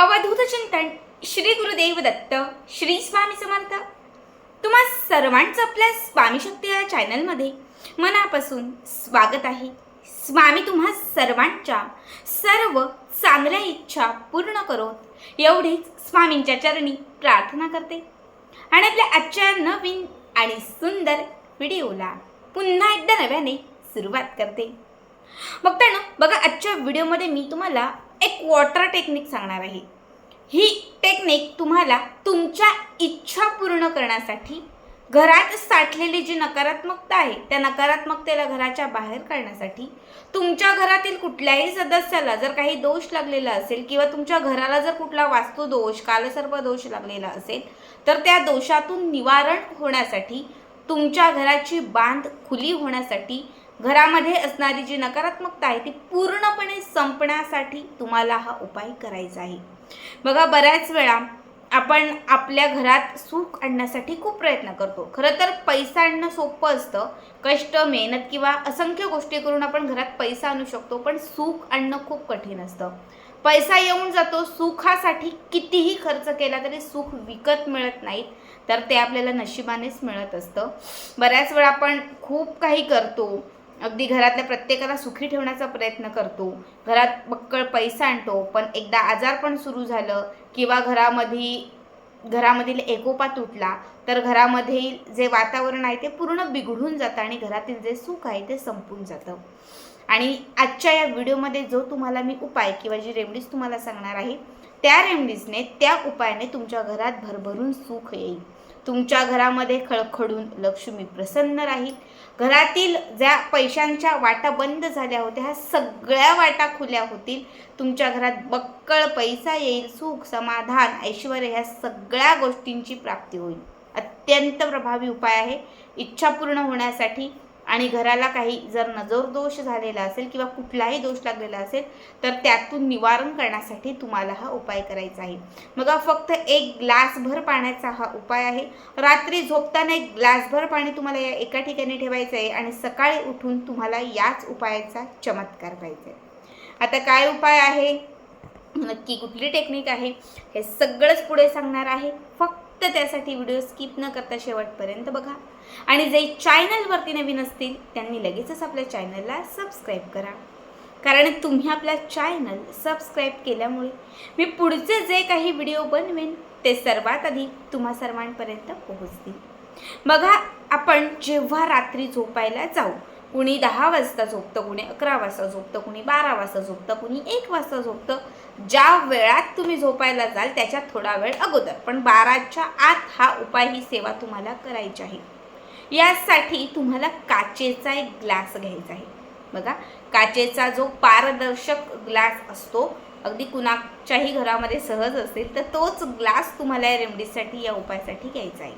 अवधूत चिंतन श्री गुरुदेव दत्त श्री स्वामी समर्थ. तुम्हा सर्वांचं आपल्या स्वामी शक्ती या चॅनलमध्ये मनापासून स्वागत आहे. स्वामी तुम्हा सर्वांच्या सर्व चांगल्या इच्छा पूर्ण करोत एवढीच स्वामींच्या चरणी प्रार्थना करते. आणि आपल्या आजच्या नवीन आणि सुंदर व्हिडिओला पुन्हा एकदा नव्याने सुरुवात करते. बघताना बघा आजच्या व्हिडिओमध्ये मी तुम्हाला एक वॉटर टेक्निक सांगणार आहे. ही टेक्निक तुम्हाला तुमच्या इच्छा पूर्ण करण्यासाठी घरात साठलेली जी नकारात्मकता आहे त्या नकारात्मकतेला घराच्या बाहेर काढण्यासाठी तुमच्या घरातील कुठल्याही सदस्याला जर काही दोष लागलेला असेल किंवा तुमच्या घराला जर कुठला वास्तुदोष कालसर्प दोष लागलेला असेल तर त्या दोषातून निवारण होण्यासाठी तुमच्या घराची बांध खुली होण्यासाठी घरामध्ये असणारी जी नकारात्मकता आहे ती पूर्णपणे संपण्यासाठी तुम्हाला हा उपाय करायचा आहे. बघा बऱ्याच वेळा आपण आपल्या घरात सुख आणण्यासाठी खूप प्रयत्न करतो. खरं तर पैसा आणणं सोपं असतं. कष्ट मेहनत किंवा असंख्य गोष्टी करून आपण घरात पैसा आणू शकतो पण सुख आणणं खूप कठीण असतं. पैसा येऊन जातो सुखासाठी कितीही खर्च केला तरी सुख विकत मिळत नाहीत तर ते आपल्याला नशिबानेच मिळत असतं. बऱ्याच वेळा आपण खूप काही करतो अगदी घरातल्या प्रत्येकाला सुखी ठेवण्याचा प्रयत्न करतो. घरात बक्कळ पैसा आणतो पण एकदा आजारपण सुरू झालं किंवा घरामध्ये घरामधील एकोपा तुटला तर घरामधील जे वातावरण आहे ते पूर्ण बिघडून जातं आणि घरातील जे सुख आहे ते संपून जातं. आणि आजच्या या व्हिडिओमध्ये जो तुम्हाला मी उपाय किंवा जी रेमडीज तुम्हाला सांगणार आहे त्या रेमडीजने त्या उपायाने तुमच्या घरात भरभरून सुख येईल. तुमच्या घरामध्ये खळखळून लक्ष्मी प्रसन्न राहील. घरातील ज्या पैशांच्या वाटा बंद झाल्या होत्या ह्या सगळ्या वाटा खुल्या होतील. तुमच्या घरात बक्कळ पैसा येईल सुख समाधान ऐश्वर ह्या सगळ्या गोष्टींची प्राप्ती होईल. अत्यंत प्रभावी उपाय आहे. इच्छा पूर्ण होण्यासाठी आणि घराला काही जर नजर दोष झालेला असेल किंवा कुठलाही दोष लागलेला असेल तर त्यातून निवारण करण्यासाठी तुम्हाला हा उपाय करायचा आहे. मग फक्त एक ग्लासभर पाण्याचा हा उपाय आहे. रात्री झोपताना एक ग्लासभर पाणी तुम्हाला या एका ठिकाणी ठेवायचं आहे आणि सकाळी उठून तुम्हाला याच उपायाचा चमत्कार पाहिजे आता काय उपाय आहे? नक्की कुठली टेक्निक आहे? हे सगळंच पुढे सांगणार आहे. फक्त त्यासाठी व्हिडिओ स्किप न करता शेवटपर्यंत बघा. आणि जे चॅनलवरती नवीन असतील त्यांनी लगेचच आपल्या चॅनलला सबस्क्राईब करा. कारण तुम्ही आपला चॅनल सबस्क्राईब केल्यामुळे मी पुढचे जे काही व्हिडिओ बनवेन ते सर्वात आधी तुम्हा सर्वांपर्यंत पोहोचतील. बघा आपण जेव्हा रात्री झोपायला जाऊ कुणी दहा वाजता झोपतं कुणी अकरा वाजता झोपतं कुणी बारा वाजता झोपतं कुणी एक वाजता झोपतं ज्या वेळात तुम्ही झोपायला जाल त्याच्या थोडा वेळ अगोदर. पण बाराच्या आत हा उपाय ही सेवा तुम्हाला करायची आहे. यासाठी तुम्हाला काचेचा एक ग्लास घ्यायचा आहे. बघा काचेचा जो पारदर्शक ग्लास असतो अगदी कुणाच्याही घरामध्ये सहज असेल तर तोच ग्लास तुम्हाला या रेमडीसाठी या उपायासाठी घ्यायचा आहे.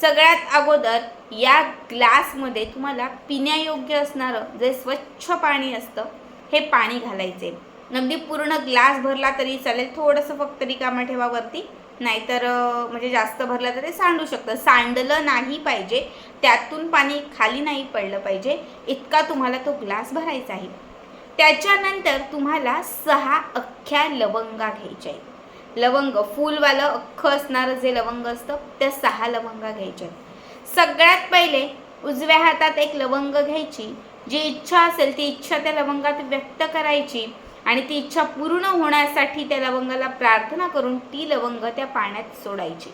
सगळ्यात अगोदर या ग्लासमध्ये तुम्हाला पिण्यायोग्य असणारं जे स्वच्छ पाणी असतं हे पाणी घालायचे अगदी पूर्ण ग्लास भरला तरी चालेल थोडंसं फक्त रिकामा ठेवा वरती. नाहीतर म्हणजे जास्त भरलं तर ते सांडू शकतं. सांडलं नाही पाहिजे. त्यातून पाणी खाली नाही पडलं पाहिजे. इतका तुम्हाला तो ग्लास भरायचा आहे. त्याच्यानंतर तुम्हाला सहा अख्ख्या लवंगा घ्यायच्या आहेत. लवंग फुलवालं अख्खं असणारं जे लवंग असतं त्या सहा लवंगा घ्यायच्या आहेत. सगळ्यात पहिले उजव्या हातात एक लवंग घ्यायची. जी इच्छा असेल ती इच्छा त्या लवंगात व्यक्त करायची. आणि ती इच्छा पूर्ण होण्यासाठी त्या लवंगाला प्रार्थना करून ती लवंग त्या पाण्यात सोडायची.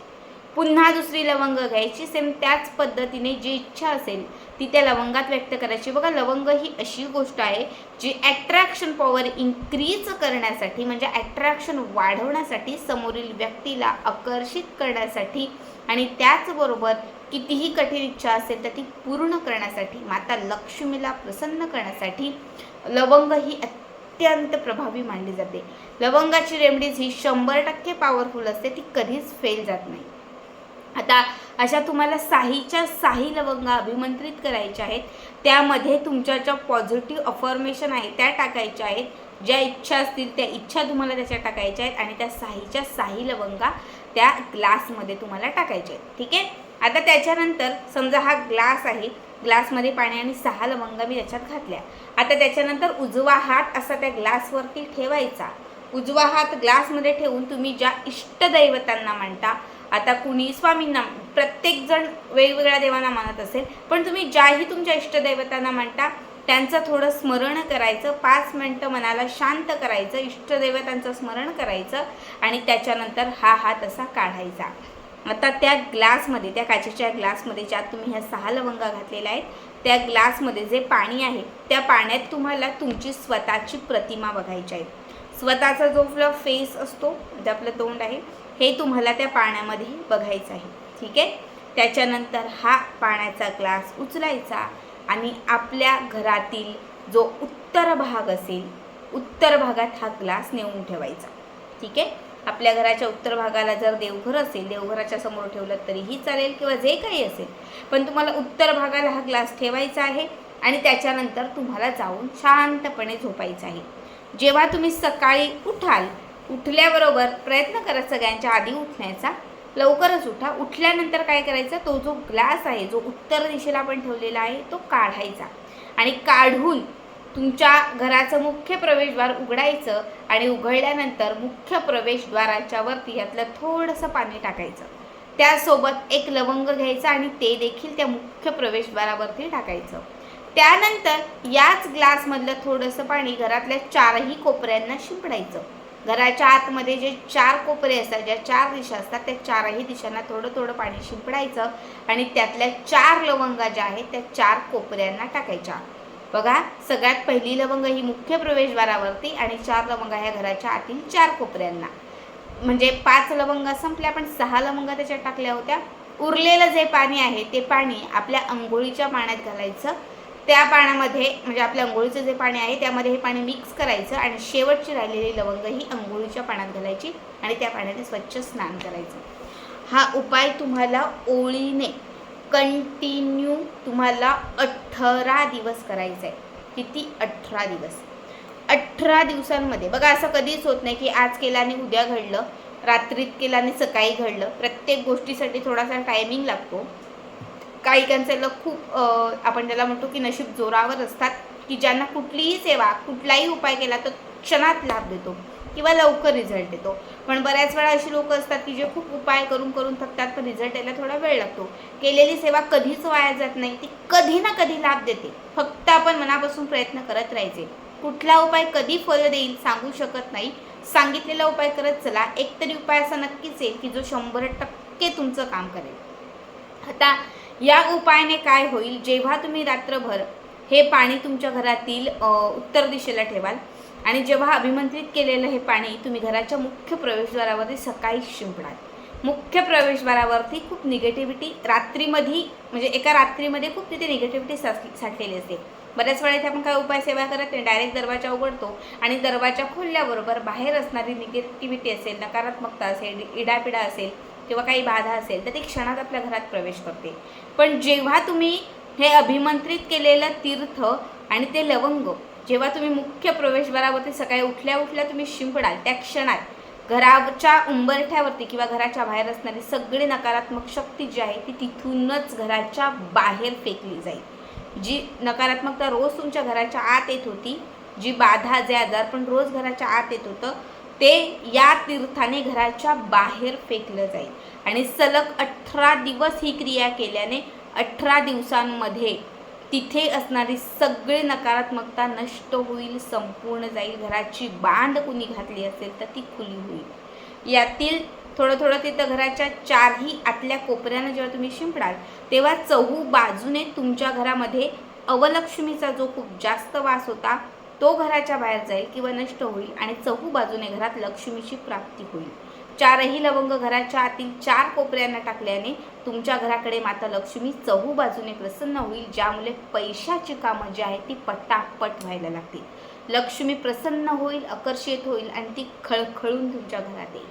पुन्हा दुसरी लवंग घ्यायची सेम त्याच पद्धतीने जी इच्छा असेल ती त्या लवंगात व्यक्त करायची. बघा लवंग ही अशी गोष्ट आहे जी ॲट्रॅक्शन पॉवर इन्क्रीज करण्यासाठी म्हणजे ॲट्रॅक्शन वाढवण्यासाठी समोरील व्यक्तीला आकर्षित करण्यासाठी आणि त्याचबरोबर कितीही कठीण इच्छा असेल तर ती पूर्ण करण्यासाठी माता लक्ष्मीला प्रसन्न करण्यासाठी लवंग ही अत्यंत प्रभावी मानली जाते. लवंगाची रेमडीज ही शंभर टक्के पॉवरफुल असते ती कधीच फेल जात नाही. आता अशा तुम्हाला साहीच्या साही लवंगा अभिमंत्रित करायच्या आहेत त्यामध्ये तुमच्या ज्या पॉझिटिव्ह अफॉर्मेशन आहे त्या टाकायच्या आहेत. ज्या इच्छा असतील त्या इच्छा तुम्हाला त्याच्या टाकायच्या आहेत आणि त्या साहीच्या साही लवंगा त्या ग्लासमध्ये तुम्हाला टाकायच्या आहेत. ठीक आहे? आता त्याच्यानंतर समजा हा ग्लास आहे ग्लासमध्ये पाणी आणि सहा लवंगा मी त्याच्यात घातल्या. आता त्याच्यानंतर उजवा हात असा त्या ग्लासवरती ठेवायचा. उजवा हात ग्लासमध्ये ठेवून तुम्ही ज्या इष्टदैवतांना मानता आता कुणी स्वामींना प्रत्येकजण वेगवेगळ्या देवांना मानत असेल पण तुम्ही ज्याही तुमच्या इष्टदैवतांना मानता त्यांचं थोडं स्मरण करायचं पाच मिनटं मनाला शांत करायचं इष्टदैवतांचं स्मरण करायचं आणि त्याच्यानंतर हा हात असा काढायचा. आता त्या ग्लासमध्ये त्या काचेच्या ग्लासमध्ये ज्यात तुम्ही ह्या सहा लवंगा घातलेल्या आहेत त्या ग्लासमध्ये जे पाणी आहे त्या पाण्यात तुम्हाला तुमची स्वतःची प्रतिमा बघायची आहे. स्वतःचा जो आपला फेस असतो जे आपलं तोंड आहे हे तुम्हाला त्या पाण्यामध्ये बघायचं आहे. ठीक आहे? त्याच्यानंतर हा पाण्याचा ग्लास उचलायचा आणि आपल्या घरातील जो उत्तर भाग असेल उत्तर भागात हा ग्लास नेऊन ठेवायचा. ठीक आहे? आपल्या घराच्या उत्तर भागाला जर देवघर असेल देवघराच्या समोर ठेवलं तरीही चालेल किंवा जे काही असेल. पण तुम्हाला उत्तर भागाला हा ग्लास ठेवायचा आहे आणि त्याच्यानंतर तुम्हाला जाऊन शांतपणे झोपायचं आहे. जेव्हा तुम्ही सकाळी उठाल उठल्याबरोबर प्रयत्न करा सगळ्यांच्या आधी उठण्याचा. लवकरच उठा. उठल्यानंतर काय करायचं? तो जो ग्लास आहे जो उत्तर दिशेला आपण ठेवलेला आहे तो काढायचा. आणि काढून तुमच्या घराचं मुख्य प्रवेशद्वार उघडायचं आणि उघडल्यानंतर मुख्य प्रवेशद्वाराच्या वरती यातलं थोडंसं पाणी टाकायचं. त्यासोबत एक लवंग घ्यायचं आणि ते देखील त्या मुख्य प्रवेशद्वारावरती टाकायचं. त्यानंतर याच ग्लासमधलं थोडंसं पाणी घरातल्या चारही कोपऱ्यांना शिंपडायचं. घराच्या आतमध्ये जे चार कोपरे असतात ज्या चार दिशा असतात त्या चारही दिशांना थोडं थोडं पाणी शिंपडायचं आणि त्यातल्या चार लवंगा ज्या आहेत त्या चार कोपऱ्यांना टाकायच्या. बघा सगळ्यात पहिली लवंग ही मुख्य प्रवेशद्वारावरती आणि चार लवंगा ह्या घराच्या आतील चार कोपऱ्यांना. म्हणजे पाच लवंग संपल्या पण सहा लवंगा त्याच्यात टाकल्या होत्या. उरलेलं जे पाणी आहे ते पाणी आपल्या अंघोळीच्या पाण्यात घालायचं. त्या पाण्यामध्ये म्हणजे आपल्या अंघोळीचं जे पाणी आहे त्यामध्ये हे पाणी मिक्स करायचं आणि शेवटची राहिलेली लवंग ही अंघोळीच्या पाण्यात घालायची आणि त्या पाण्याने स्वच्छ स्नान करायचं. हा उपाय तुम्हाला ओळीने कंटिन्यू तुम्हाला अठरा दिवस करायचं आहे किती? अठरा दिवस. अठरा दिवसांमध्ये. बघा असं कधीच होत नाही की आज केलं आणि उद्या घडलं रात्रीत केलं आणि सकाळी घडलं. प्रत्येक गोष्टीसाठी थोडासा टायमिंग लागतो. काही कॅन्सरला खूप आपण त्याला म्हणतो की नशीब जोरावर असतात की ज्यांना कुठलीही सेवा कुठलाही उपाय केला तर क्षणात लाभ देतो. किंवा लवकर रिझल्ट येतो. पण बऱ्याच वेळा अशी लोक असतात की जे खूप उपाय करून करून थकतात पण रिझल्ट यायला थोडा वेळ लागतो. केलेली सेवा कधीच वाया जात नाही ती कधी ना कधी लाभ देते. फक्त आपण मनापासून प्रयत्न करत राहायचे. कुठला उपाय कधी फळ देईल सांगू शकत नाही. सांगितलेला उपाय करत चला. एकतरी उपाय असा नक्कीच येईल की जो शंभर टक्के तुमचं काम करेल. आता या उपायाने काय होईल? जेव्हा तुम्ही रात्रभर हे पाणी तुमच्या घरातील उत्तर दिशेला ठेवाल आणि जेव्हा अभिमंत्रित केलेलं हे पाणी तुम्ही घराच्या मुख्य प्रवेशद्वारावरती सकाळी शिंपणार मुख्य प्रवेशद्वारावरती खूप निगेटिव्हिटी रात्रीमध्ये म्हणजे एका रात्रीमध्ये खूप तिथे निगेटिव्हिटी साठलेली असते. बऱ्याच वेळा इथे आपण काय उपाय सेवा करत नाही डायरेक्ट दरवाजा उघडतो आणि दरवाजा खोलल्याबरोबर बाहेर असणारी निगेटिव्हिटी असेल नकारात्मकता असेल इडापिडा असेल किंवा काही बाधा असेल तर ती क्षणात आपल्या घरात प्रवेश करते. पण जेव्हा तुम्ही हे अभिमंत्रित केलेलं तीर्थ आणि ते लवंग जेव्हा तुम्ही मुख्य प्रवेशद्वारावरती सकाळी उठल्या उठल्या तुम्ही शिंपडाल त्या क्षणात घराच्या उंबरठ्यावरती किंवा घराच्या बाहेर असणारी सगळी नकारात्मक शक्ती जी आहे ती तिथूनच घराच्या बाहेर फेकली जाईल. जी नकारात्मकता रोज तुमच्या घराच्या आत येत होती जी बाधा जे आजार पण रोज घराच्या आत येत होतं ते या तीर्थाने घराच्या बाहेर फेकलं जाईल. आणि सलग अठरा दिवस ही क्रिया केल्याने अठरा दिवसांमध्ये तिथे असणारी सगळी नकारात्मकता नष्ट होईल संपूर्ण जाईल. घराची बांध कुणी घातली असेल तर ती खुली होईल. यातील थोडं थोडं तिथं घराच्या चारही आतल्या कोपऱ्यानं जेव्हा तुम्ही शिंपडाल तेव्हा चहू बाजूने तुमच्या घरामध्ये अवलक्ष्मीचा जो खूप जास्त वास होता तो घराच्या बाहेर जाईल किंवा नष्ट होईल आणि चहू बाजूने घरात लक्ष्मीची प्राप्ती होईल. चारही लवंग घराच्या आतील चार कोपऱ्यांना टाकल्याने तुमच्या घराकडे माता लक्ष्मी चहू बाजूने प्रसन्न होईल ज्यामुळे पैशाची कामं जी आहेत ती पटापट व्हायला लागतील. लक्ष्मी प्रसन्न होईल आकर्षित होईल आणि ती खळखळून तुमच्या घरात येईल.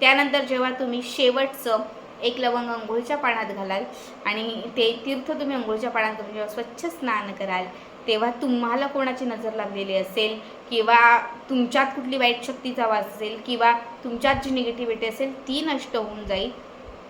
त्यानंतर जेव्हा तुम्ही शेवटचं एक लवंग अंघोळीच्या पाण्यात घालाल आणि ते तीर्थ तुम्ही अंघोळीच्या पाण्यात तुम्ही जेव्हा स्वच्छ स्नान कराल तेव्हा तुम्हाला कोणाची नजर लागलेली असेल? किंवा तुमच्यात कुठली वाईट शक्तीचा वास असेल? किंवा तुमच्यात जी निगेटिव्हिटी असेल ती नष्ट होऊन जाईल.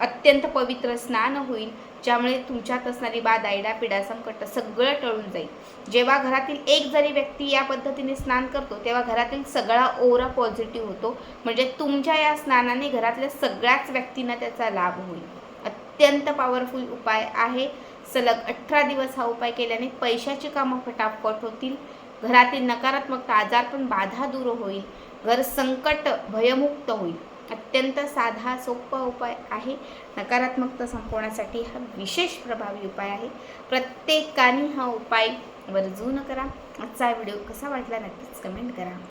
अत्यंत पवित्र स्नान होईल ज्यामुळे तुमच्यात असणारी बाद आयडा पिडा संकट सगळं टळून जाईल. जेव्हा घरातील एक जरी व्यक्ती या पद्धतीने स्नान करतो तेव्हा घरातील सगळा ओरा पॉझिटिव्ह होतो. म्हणजे तुमच्या या स्नानाने घरातल्या सगळ्याच व्यक्तींना त्याचा लाभ होईल. अत्यंत पॉवरफुल उपाय आहे. सलग अठरा दिवस हा उपाय केल्याने पैशाची कामं फटाफट होतील. घरातील नकारात्मकता आजारपण बाधा दूर होईल. घर संकट भयमुक्त होईल. अत्यंत साधा सोपा उपाय आहे. नकारात्मकता संपवण्यासाठी हा विशेष प्रभावी उपाय आहे. प्रत्येकाने हा उपाय वर्जून करा. आजचा व्हिडिओ कसा वाटला नक्कीच कमेंट करा.